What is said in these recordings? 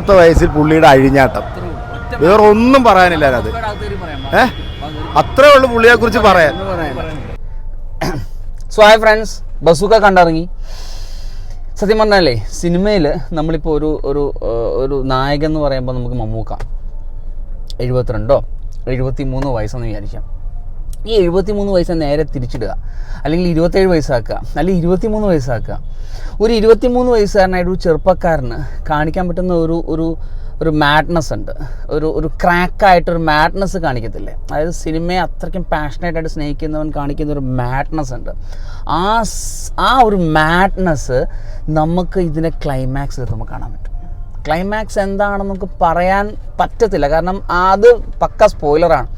പത്ത് വയസ്സിൽ പുള്ളിയുടെ അഴിഞ്ഞാട്ടം. വേറെ ഒന്നും പറയാനില്ല അത്. ഏ? അത്രേ ഉള്ളൂ പുള്ളിയെ കുറിച്ച് പറയാൻ. സോ ഹായ് ഫ്രണ്ട്സ് ബസുക്ക കണ്ടിറങ്ങി. സത്യം പറഞ്ഞാലേ സിനിമയിൽ നമ്മളിപ്പോൾ ഒരു ഒരു ഒരു നായകൻ എന്ന് പറയുമ്പോൾ നമുക്ക് മമ്മൂക്ക. എഴുപത്തിരണ്ടോ? എഴുപത്തി മൂന്നോ വയസ്സെന്ന് വിചാരിക്കാം. ഈ എഴുപത്തി മൂന്ന് വയസ്സ് നേരെ തിരിച്ചിടുക. അല്ലെങ്കിൽ ഇരുപത്തേഴ് വയസ്സാക്കുക. അല്ലെങ്കിൽ ഇരുപത്തി മൂന്ന് വയസ്സാക്കുക. ഒരു ഇരുപത്തി മൂന്ന് വയസ്സുകാരനായിട്ട് ഒരു ചെറുപ്പക്കാരന് കാണിക്കാൻ പറ്റുന്ന ഒരു ഒരു ഒരു മാഡ്നസ് ഉണ്ട്. ഒരു ഒരു ക്രാക്കായിട്ടൊരു മാഡ്നസ് കാണിക്കത്തില്ലേ? അതായത് സിനിമയെ അത്രയ്ക്കും പാഷനേറ്റ് ആയിട്ട് സ്നേഹിക്കുന്നവൻ കാണിക്കുന്ന ഒരു മാഡ്നസ് ഉണ്ട്. ആ ആ ഒരു മാഡ്നസ് നമുക്ക് ഇതിനെ ക്ലൈമാക്സിൽ നമുക്ക് കാണാൻ പറ്റും. ക്ലൈമാക്സ് എന്താണെന്ന് നമുക്ക് പറയാൻ പറ്റത്തില്ല. കാരണം അത് പക്ക സ്പോയിലറാണ്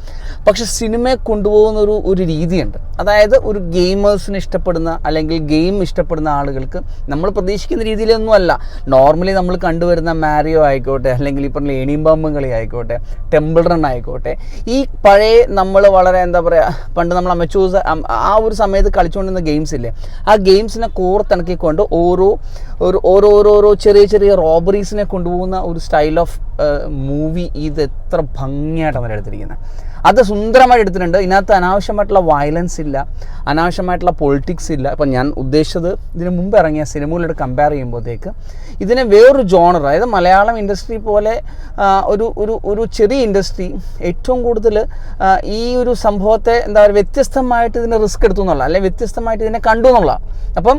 പക്ഷെ സിനിമയെ കൊണ്ടുപോകുന്ന ഒരു ഒരു രീതിയുണ്ട്. അതായത് ഒരു ഗെയിമേഴ്സിന് ഇഷ്ടപ്പെടുന്ന അല്ലെങ്കിൽ ഗെയിം ഇഷ്ടപ്പെടുന്ന ആളുകൾക്ക് നമ്മൾ പ്രതീക്ഷിക്കുന്ന രീതിയിലൊന്നും അല്ല. നോർമലി നമ്മൾ കണ്ടുവരുന്ന മാരിയോ ആയിക്കോട്ടെ അല്ലെങ്കിൽ പറഞ്ഞ ഏണിയും പാമ്പും കളി ആയിക്കോട്ടെ ടെമ്പിൾ റൺ ആയിക്കോട്ടെ ഈ പഴയ നമ്മൾ വളരെ എന്താ പറയുക പണ്ട് നമ്മൾ അമച്ചൂസ് ആ ഒരു സമയത്ത് കളിച്ചുകൊണ്ടിരുന്ന ഗെയിംസ് ഇല്ലേ ആ ഗെയിംസിനെ കോർത്തിണക്കിക്കൊണ്ട് ഓരോ ഓരോ ഓരോ ഓരോ ചെറിയ ചെറിയ റോബറീസിനെ കൊണ്ടുപോകുന്ന ഒരു സ്റ്റൈൽ ഓഫ് മൂവി ഇത് എത്ര ഭംഗിയായിട്ട് അവരെടുത്തിരിക്കുന്നത് അത് സുന്ദരമായിട്ട് എടുത്തിട്ടുണ്ട്. ഇതിനകത്ത് അനാവശ്യമായിട്ടുള്ള വയലൻസ് ഇല്ല അനാവശ്യമായിട്ടുള്ള പൊളിറ്റിക്സ് ഇല്ല. ഇപ്പം ഞാൻ ഉദ്ദേശിച്ചത് ഇതിന് മുമ്പ് ഇറങ്ങിയ സിനിമകളോട് കമ്പയർ ചെയ്യുമ്പോഴത്തേക്ക് ഇതിനെ വേറൊരു ജോണർ അതായത് മലയാളം ഇൻഡസ്ട്രി പോലെ ഒരു ഒരു ഒരു ചെറിയ ഇൻഡസ്ട്രി ഏറ്റവും കൂടുതൽ ഈ ഒരു സംഭവത്തെ എന്താ പറയുക വ്യത്യസ്തമായിട്ട് ഇതിനെ റിസ്ക് എടുത്തു എന്നുള്ള അല്ലെങ്കിൽ വ്യത്യസ്തമായിട്ട് ഇതിനെ കണ്ടു എന്നുള്ള അപ്പം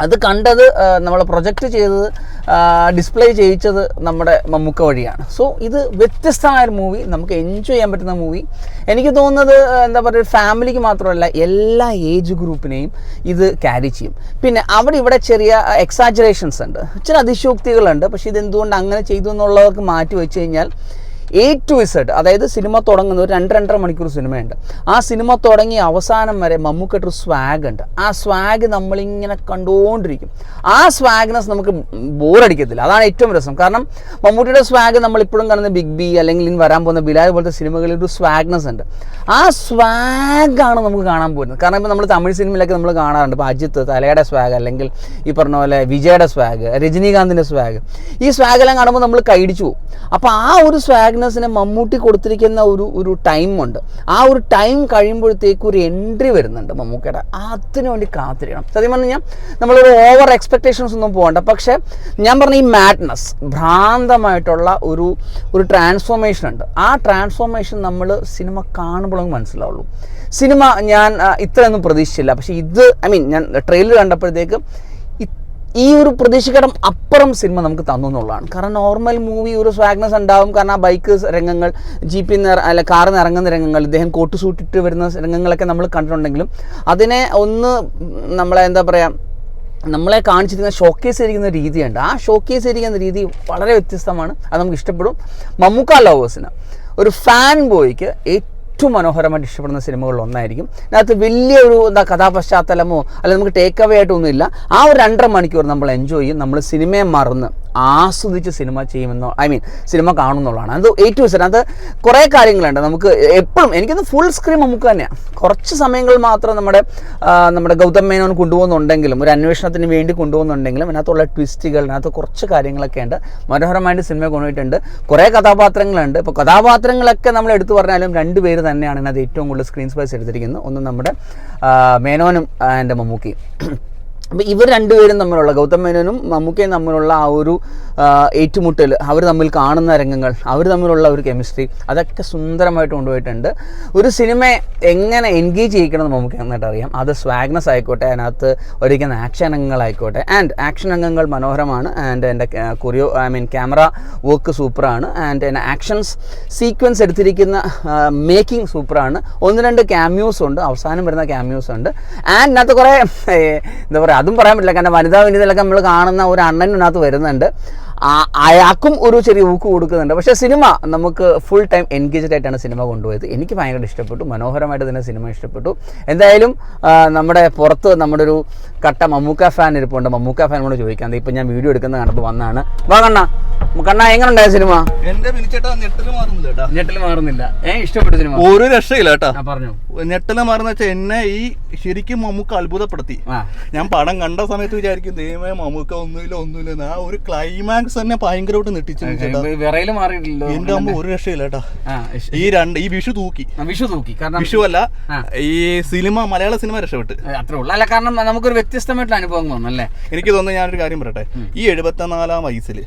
അത് കണ്ടത് നമ്മൾ പ്രൊജക്റ്റ് ചെയ്തത് ഡിസ്പ്ലേ ചെയ്യിച്ചത് നമ്മുടെ മമ്മുക്ക വഴിയാണ്. സോ ഇത് വ്യത്യസ്തമായ ഒരു മൂവി നമുക്ക് എൻജോയ് ചെയ്യാൻ പറ്റുന്ന മൂവി. എനിക്ക് തോന്നുന്നത് എന്താ പറയുക ഫാമിലിക്ക് മാത്രമല്ല എല്ലാ ഏജ് ഗ്രൂപ്പിനെയും ഇത് ക്യാരി ചെയ്യും. പിന്നെ അവിടെ ഇവിടെ ചെറിയ എക്സാജറേഷൻസ് ഉണ്ട്. ചില അതിശോക്തികളുണ്ട് പക്ഷേ ഇതെന്തുകൊണ്ട് അങ്ങനെ ചെയ്തു എന്നുള്ളവർക്ക് മാറ്റി വെച്ച് കഴിഞ്ഞാൽ എ ടു ഇസഡ് അതായത് സിനിമ തുടങ്ങുന്ന ഒരു രണ്ട് രണ്ടര മണിക്കൂർ സിനിമയുണ്ട്. ആ സിനിമ തുടങ്ങി അവസാനം വരെ മമ്മൂക്കായിട്ടൊരു സ്വാഗ് ഉണ്ട്. ആ സ്വാഗ് നമ്മളിങ്ങനെ കണ്ടുകൊണ്ടിരിക്കും ആ സ്വാഗ്നസ് നമുക്ക് ബോറടിക്കത്തില്ല. അതാണ് ഏറ്റവും രസം. കാരണം മമ്മൂട്ടിയുടെ സ്വാഗ് നമ്മൾ ഇപ്പോഴും കാണുന്ന ബിഗ് ബി അല്ലെങ്കിൽ ഇനി വരാൻ പോകുന്ന ബിലാൽ പോലത്തെ സിനിമകളിൽ ഒരു സ്വാഗ്നെസ് ഉണ്ട്. ആ സ്വാഗാണ് നമുക്ക് കാണാൻ പോകുന്നത്. കാരണം ഇപ്പോൾ നമ്മൾ തമിഴ് സിനിമയിലൊക്കെ നമ്മൾ കാണാറുണ്ട്. ഇപ്പോൾ അജിത്ത് തലയുടെ സ്വാഗ് അല്ലെങ്കിൽ ഈ പറഞ്ഞ പോലെ വിജയുടെ സ്വാഗ് രജനീകാന്തിന്റെ സ്വാഗ് ഈ സ്വാഗെല്ലാം കാണുമ്പോൾ നമ്മൾ കൈടിച്ചു പോകും. അപ്പോൾ ആ ഒരു സ്വാഗ്നെസ്സിന് മമ്മൂട്ടി കൊടുത്തിരിക്കുന്ന ഒരു ഒരു ടൈമുണ്ട് ആ ഒരു ടൈം കഴിയുമ്പോഴത്തേക്ക് ഒരു എൻട്രി വരുന്നുണ്ട് മമ്മൂക്കയുടെ. അതിനു വേണ്ടി കാത്തിരിക്കണം. സത്യം പറഞ്ഞു കഴിഞ്ഞാൽ നമ്മളൊരു ഓവർ എക്സ്പെക്റ്റേഷൻസ് ഒന്നും പോകണ്ട. പക്ഷേ ഞാൻ പറഞ്ഞ ഈ മാഡ്നസ് ഭ്രാന്തമായിട്ടുള്ള ഒരു ഒരു ട്രാൻസ്ഫോർമേഷൻ ഉണ്ട്. ആ ട്രാൻസ്ഫോർമേഷൻ നമ്മൾ സിനിമ കാണുമ്പോൾ മനസ്സിലാവുള്ളൂ. സിനിമ ഞാൻ ഇത്രയൊന്നും പ്രതീക്ഷിച്ചില്ല. പക്ഷേ ഇത് ഐ മീൻ ഞാൻ ട്രെയിലർ കണ്ടപ്പോഴത്തേക്ക് ഈ ഒരു പ്രതീക്ഷകരം അപ്പുറം സിനിമ നമുക്ക് തന്നു എന്നുള്ളതാണ്. കാരണം നോർമൽ മൂവി ഒരു സ്വാഗ്നസ് ഉണ്ടാവും. കാരണം ആ ബൈക്ക് രംഗങ്ങൾ ജീപ്പിൽ നിന്ന് അല്ല കാറിൽ നിന്ന് ഇറങ്ങുന്ന രംഗങ്ങൾ ഇദ്ദേഹം കോട്ട് സൂട്ടിട്ട് വരുന്ന രംഗങ്ങളൊക്കെ നമ്മൾ കണ്ടിട്ടുണ്ടെങ്കിലും അതിനെ ഒന്ന് നമ്മളെ എന്താ പറയുക നമ്മളെ കാണിച്ചിരിക്കുന്ന ഷോക്കേസ് ഇരിക്കുന്ന രീതിയുണ്ട്. ആ ഷോക്കേസ് ഇരിക്കുന്ന രീതി വളരെ വ്യത്യസ്തമാണ്. അത് നമുക്ക് ഇഷ്ടപ്പെടും. മമ്മൂക്ക ലവേഴ്സിന് ഒരു ഫാൻ ബോയ്ക്ക് ഏറ്റവും മനോഹരമായിട്ട് ഇഷ്ടപ്പെടുന്ന സിനിമകളിൽ ഒന്നായിരിക്കും. അതിനകത്ത് വലിയൊരു എന്താ കഥാപശ്ചാത്തലമോ അല്ലെങ്കിൽ നമുക്ക് ടേക്ക് അവേ ആയിട്ടൊന്നുമില്ല. ആ ഒരു രണ്ടര മണിക്കൂർ നമ്മൾ എൻജോയ് ചെയ്യും. നമ്മൾ സിനിമയെ മറന്ന് ആസ്വദിച്ച് സിനിമ ചെയ്യുമെന്നോ ഐ മീൻ സിനിമ കാണുമെന്നുള്ളതാണ്. അത് ഏറ്റവും സെറ്റ് അത് കുറേ കാര്യങ്ങളുണ്ട്. നമുക്ക് എപ്പോഴും എനിക്കത് ഫുൾ സ്ക്രീൻ നമുക്ക് തന്നെയാണ് കുറച്ച് സമയങ്ങൾ മാത്രം നമ്മുടെ നമ്മുടെ ഗൗതം മേനോൻ കൊണ്ടുപോകുന്നുണ്ടെങ്കിലും ഒരു അന്വേഷണത്തിന് വേണ്ടി കൊണ്ടുപോകുന്നുണ്ടെങ്കിലും അതിനകത്തുള്ള ട്വിസ്റ്റുകൾ അതിനകത്ത് കുറച്ച് കാര്യങ്ങളൊക്കെ ഉണ്ട്. മനോഹരമായിട്ട് സിനിമ കൊണ്ടുപോയിട്ടുണ്ട്. കുറേ കഥാപാത്രങ്ങളുണ്ട്. ഇപ്പോൾ കഥാപാത്രങ്ങളൊക്കെ നമ്മൾ എടുത്തു പറഞ്ഞാലും രണ്ട് പേര് തന്നെയാണ് ഇതിനകത്ത് ഏറ്റവും കൂടുതൽ സ്ക്രീൻ സ്പേസ് എടുത്തിരിക്കുന്നത്. ഒന്ന് നമ്മുടെ മേനോനും എന്റെ മമ്മൂക്കയും. അപ്പോൾ ഇവർ രണ്ടുപേരും തമ്മിലുള്ള ഗൗതം മേനോനും മമ്മൂക്കയും തമ്മിലുള്ള ആ ഒരു ഏറ്റുമുട്ടൽ അവർ തമ്മിൽ കാണുന്ന രംഗങ്ങൾ അവർ തമ്മിലുള്ള ഒരു കെമിസ്ട്രി അതൊക്കെ സുന്ദരമായിട്ട് കൊണ്ടുപോയിട്ടുണ്ട്. ഒരു സിനിമയെ എങ്ങനെ എൻഗേജ് ചെയ്യിക്കണമെന്ന് നമുക്ക് നന്നായിട്ട് അറിയാം. അത് സ്വാഗ്നസ് ആയിക്കോട്ടെ അതിനകത്ത് ഒരിക്കുന്ന ആക്ഷൻ രംഗങ്ങളായിക്കോട്ടെ ആൻഡ് ആക്ഷൻ രംഗങ്ങൾ മനോഹരമാണ് ആൻഡ് എന്റെ choreo I mean camera work സൂപ്പറാണ് ആൻഡ് എന്റെ ആക്ഷൻസ് സീക്വൻസ് എടുത്തിരിക്കുന്ന മേക്കിംഗ് സൂപ്പറാണ് ഒന്ന് രണ്ട് ക്യാമ്യൂസ് ഉണ്ട് അവസാനം വരുന്ന ക്യാമ്യൂസ് ഉണ്ട്. ആൻഡ് അതിനകത്ത് കുറേ എന്താ പറയുക അതും പറയാൻ പറ്റില്ല. കാരണം വനിതാ വനിതയിലൊക്കെ നമ്മൾ കാണുന്ന ഒരു അണ്ണനകത്ത് വരുന്നുണ്ട്. അയാൾക്കും ഒരു ചെറിയ ഊക്ക് കൊടുക്കുന്നുണ്ട്. പക്ഷേ സിനിമ നമുക്ക് ഫുൾ ടൈം എൻഗേജ്ഡ് ആയിട്ടാണ് സിനിമ കൊണ്ടുപോയത്. എനിക്ക് ഭയങ്കര ഇഷ്ടപ്പെട്ടു. മനോഹരമായിട്ട് തന്നെ സിനിമ ഇഷ്ടപ്പെട്ടു. എന്തായാലും നമ്മുടെ പുറത്ത് നമ്മുടെ ഒരു കട്ട മമ്മൂക്ക ഫാൻ ഇരിപ്പുണ്ട്. മമ്മൂക്ക ഫാനോട് ചോദിക്കാൻ ഇപ്പൊ ഞാൻ വീഡിയോ എടുക്കുന്ന കണ്ടപ്പോൾ വന്നാണ്. വാ കണ്ണ. കണ്ണ എങ്ങനെ ഉണ്ടായ സിനിമ? എന്റെ മാറുന്നില്ല ഞെട്ടിൽ മാറുന്നില്ല. ഏ ഇഷ്ടപ്പെട്ട സിനിമ? ഒരു രക്ഷയില്ല കേട്ടോ. ഞാൻ പറഞ്ഞു. ഞെട്ടൽ മാറുന്ന വെച്ചാൽ എന്നെ ഈ ശരിക്കും മമ്മൂക്ക അത്ഭുതപ്പെടുത്തി. ഞാൻ പടം കണ്ട സമയത്ത് വിചാരിക്കും ദൈവമേ മമ്മൂക്ക ഒന്നുമില്ല ഒന്നുമില്ല. ആ ഒരു ക്ലൈമാക്സ് തന്നെ ഭയങ്കരമായിട്ട് നെട്ടിച്ചു എന്റെ അമ്മ ഒരു രക്ഷയില്ല കേട്ടാ. ഈ രണ്ട് ഈ വിഷു തൂക്കി. വിഷു തൂക്കി. കാരണം വിഷു അല്ല ഈ സിനിമ മലയാള സിനിമ രക്ഷപ്പെട്ട്. അത്രേ ഉള്ളൂ. അല്ല കാരണം നമുക്കൊരു വ്യത്യസ്തമായിട്ടുള്ള അനുഭവം തോന്നുന്നു അല്ലേ എനിക്ക് തോന്നുന്നു ഞാനൊരു കാര്യം പറയട്ടെ. ഈ എഴുപത്തിനാലാം വയസ്സിൽ.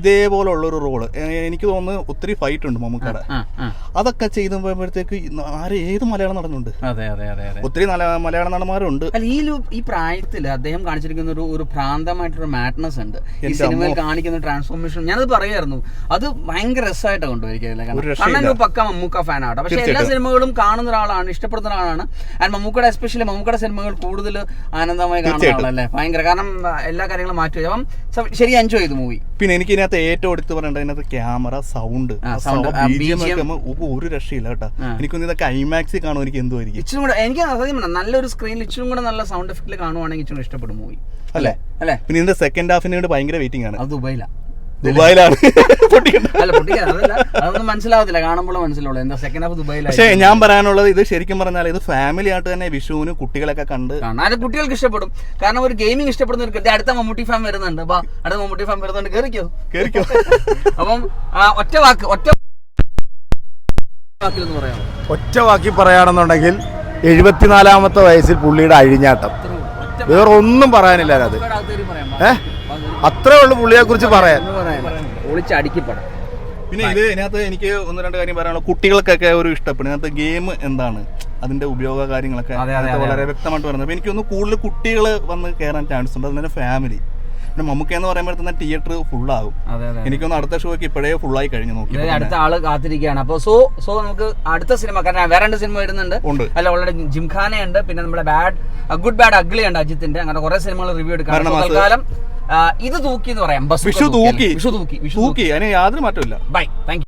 ഇതേപോലുള്ള ഒരു റോൾ എനിക്ക് തോന്നുന്നു ഒത്തിരി ഫൈറ്റ് ഉണ്ട് മമ്മൂക്കയുടെ. അതൊക്കെ ചെയ്ത് പോയപ്പോഴത്തേക്ക് ആര് ഏത് മലയാളം നടനുണ്ട് അതെ അതെ അതെ അതെ. ഒത്തിരി നല്ല മലയാള നടന്മാരുണ്ട്. അല്ല ഈ ഈ പ്രായത്തിൽ അദ്ദേഹം കാണിച്ചിരിക്കുന്ന ഒരു ഒരു ഭ്രാന്തമായിട്ടൊരു മാഡ്നസ് ഉണ്ട്. ഈ സിനിമയിൽ കാണിക്കുന്ന ട്രാൻസ്ഫോർമേഷൻ ഞാനത് പറയായിരുന്നു. അത് ഭയങ്കര രസമായിട്ട് കൊണ്ടുപോയിരിക്കുന്നത് പക്ക മമ്മൂക്ക ഫാൻ ആട്ടോ പക്ഷെ എല്ലാ സിനിമകളും കാണുന്ന ഒരാളാണ് ഇഷ്ടപ്പെടുന്ന ഒരാളാണ്. ആൻഡ് മമ്മൂക്കയുടെ എസ്പെഷ്യലി മമ്മൂക്കയുടെ സിനിമകൾ കൂടുതൽ ആനന്ദമായി കാണുന്ന ആളല്ലേ? ഭയങ്കര. കാരണം എല്ലാ കാര്യങ്ങളും മാറ്റി. അപ്പം ശരി എൻജോയ് ചെയ്തു മൂവി പിന്നെ എനിക്ക് ഇതിനകത്ത് ഏറ്റവും എടുത്ത് പറയേണ്ടത് ഇതിനകത്ത് ക്യാമറ സൗണ്ട്. ഒരു രക്ഷയില്ല കേട്ടോ. എനിക്കൊന്നും ഇതൊക്കെ ഐമാക്സിൽ കാണും. എനിക്ക് എന്തോ ആയിരിക്കും ഇച്ചിരി കൂടെ എനിക്ക് സത്യം നല്ലൊരു സ്ക്രീനിൽ ഇച്ചിരി കൂടെ നല്ല സൗണ്ട് എഫക്റ്റിൽ കാണുവാണെങ്കിൽ ഇച്ചിരി കൂടെ ഇഷ്ടപ്പെടും മൂവി അല്ലേ? അല്ലേ? പിന്നെ ഇതിന്റെ സെക്കൻഡ് ഹാഫിന് ഭയങ്കര വെയിറ്റിംഗ് ആണ്. അത് ദുബൈയിലാണ്. ദുബായിലാണ്. പൊട്ടിക്കണ്ട. അല്ല പൊട്ടിക്കാൻ അതല്ല അതൊന്നും മനസ്സിലാവത്തില്ല. കാണുമ്പോൾ മനസ്സിലാവുള്ളൂ എന്താ സെക്കൻഡ് ഹാഫ് പക്ഷേ ഞാൻ പറയാനുള്ളത് ഇത് ശരിക്കും പറഞ്ഞാൽ ഇത് ഫാമിലി ആയിട്ട് തന്നെ വിഷുവിന് കുട്ടികളൊക്കെ കണ്ട് കാണാൻ കുട്ടികൾക്ക് ഇഷ്ടപ്പെടും. കാരണം ഒരു ഗെയിമിംഗ് ഇഷ്ടപ്പെടുന്നവർക്ക് അടുത്ത മമ്മൂട്ടി ഫാം വരുന്നുണ്ട്. ബാ അടുത്ത മമ്മൂട്ടി ഫാം വരുന്നുണ്ട്. കേറിക്കോ? കേറിക്കോ? അപ്പം ഒറ്റ വാക്ക് ഒറ്റ വാക്കിലൊന്ന് പറയാമോ? ഒറ്റ വാക്കി പറയുകയാണെന്നുണ്ടെങ്കിൽ എഴുപത്തിനാലാമത്തെ വയസ്സിൽ പുള്ളിയുടെ അഴിഞ്ഞാട്ടം. വേറെ ഒന്നും പറയാനില്ല അത്. വാക്കോടെ അകത്ത് കയറി പറയാം. ഏ? അത്രേ ഉള്ളൂ പുള്ളിയെ കുറിച്ച് പറയാൻ. ഒന്നും പിന്നെ ഇത് ഇതിനകത്ത് എനിക്ക് ഒന്ന് രണ്ട് കാര്യം പറയാനുള്ള കുട്ടികൾക്കൊക്കെ ഒരു ഇഷ്ടപ്പെടും. ഇതിനകത്ത് ഗെയിം എന്താണ്? അതിന്റെ ഉപയോഗ കാര്യങ്ങളൊക്കെ. വളരെ വ്യക്തമായിട്ട് പറയുന്നത് അപ്പൊ എനിക്കൊന്ന് കൂടുതൽ കുട്ടികൾ വന്ന് കയറാൻ ചാൻസ് ഉണ്ട്. അതിന്റെ ഫാമിലി പിന്നെ മമ്മൂക്ക എന്ന് തന്നെ തിയേറ്റർ ഫുൾ ആകും എനിക്കൊന്ന് അടുത്ത ഷോയ്ക്ക് ഇപ്പോഴേ ഫുള്ളായി കഴിഞ്ഞു നോക്കി. അടുത്ത ആൾ കാത്തിരിക്കുകയാണ്. അപ്പോൾ സോ സോ നമുക്ക് അടുത്ത സിനിമ കാരണം വേറെ രണ്ട് സിനിമ വരുന്നുണ്ട്. ഉണ്ട്. അല്ല ഓൾറെഡി ജിംഖാന ഉണ്ട് പിന്നെ നമ്മുടെ ബാഡ് ഗുഡ് ബാഡ് അഗ്ലി ഉണ്ട് അജിത്തിന്റെ. അങ്ങനെ കുറെ സിനിമകൾ റിവ്യൂ എടുക്കാം തൽക്കാലം ഇത് തൂക്കി എന്ന് പറയാം. വിഷു തൂക്കി വിഷു തൂക്കി വിഷു തൂക്കി. അതിന് യാതൊരു മാറ്റമില്ല ബൈ താങ്ക്